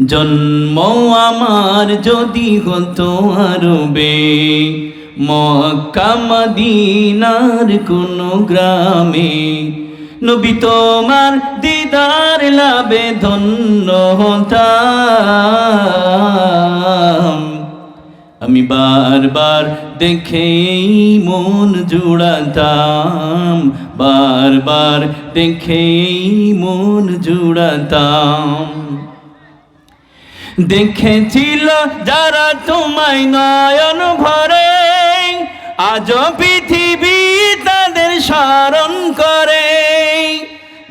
জন্ম আমার যদি হতো আরবে মদিনার কোন গ্রামে। নবী তোমার দিদার লাভে ধন্য হতাম। আমি বারবার দেখেই মন জুড়াতাম, বারবার দেখেই মন জুড়াতাম। দেখেছিল যারা তোমায় নয়ন ভরে আজ পৃথিবী তাদের স্মরণ করে।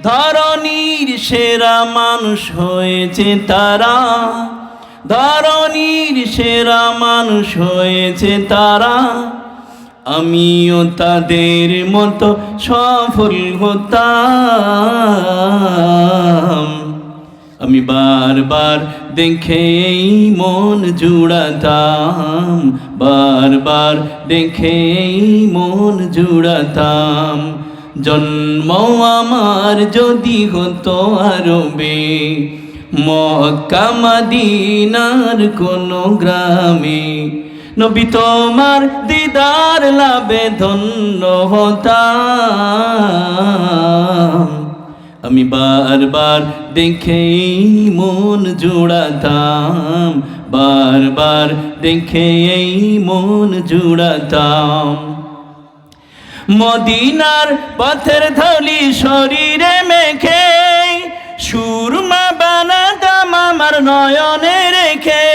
ধরনীর সেরা মানুষ হয়েছে তারা ধরনীর সেরা মানুষ হয়েছে তারা। আমিও তাদের মতো সফল হতাম। আমি বারবার দেখেই মন জুড়াতাম, বারবার দেখেই মন জুড়াতাম। জন্ম আমার যদি হতো আরবে, মক্কা মদিনার কোনো গ্রামে। নবী তোমার দিদার লাভে ধন্য হতাম। আমি বারবার দেখেই মন জুড়াতাম, বারবার দেখেই মন জুড়াতাম। মদিনার পথের ধলি শরীরে মেখে, সুরমা বানাতাম আমার নয়নে রেখে।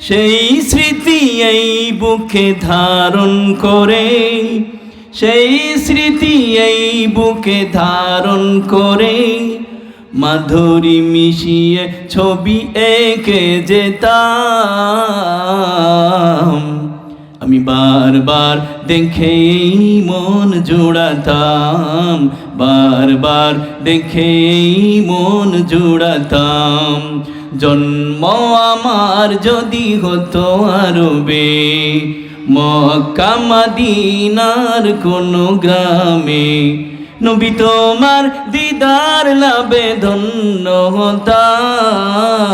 সেই স্মৃতি এই বুকে ধারণ করে সেই স্মৃতি এই বুকে ধারণ করে মাধুরী মিশিয়ে ছবি এঁকে আমি বারবার দেখেই মন জোড়াতাম, বারবার দেখেই মন জোড়াতাম। জন্ম আমার যদি হতো আরবে, মক্কা মদিনার কোনো গ্রামে। নবী তোমার দিদার লাভে ধন্য হতাম।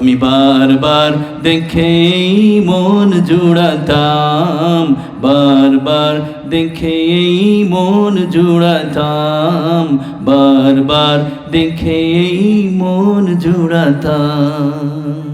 আমি বারবার দেখেই মন জুড়াতাম বারবার দেখেই মন জুড়াতাম বারবার দেখেই মন জুড়াতাম।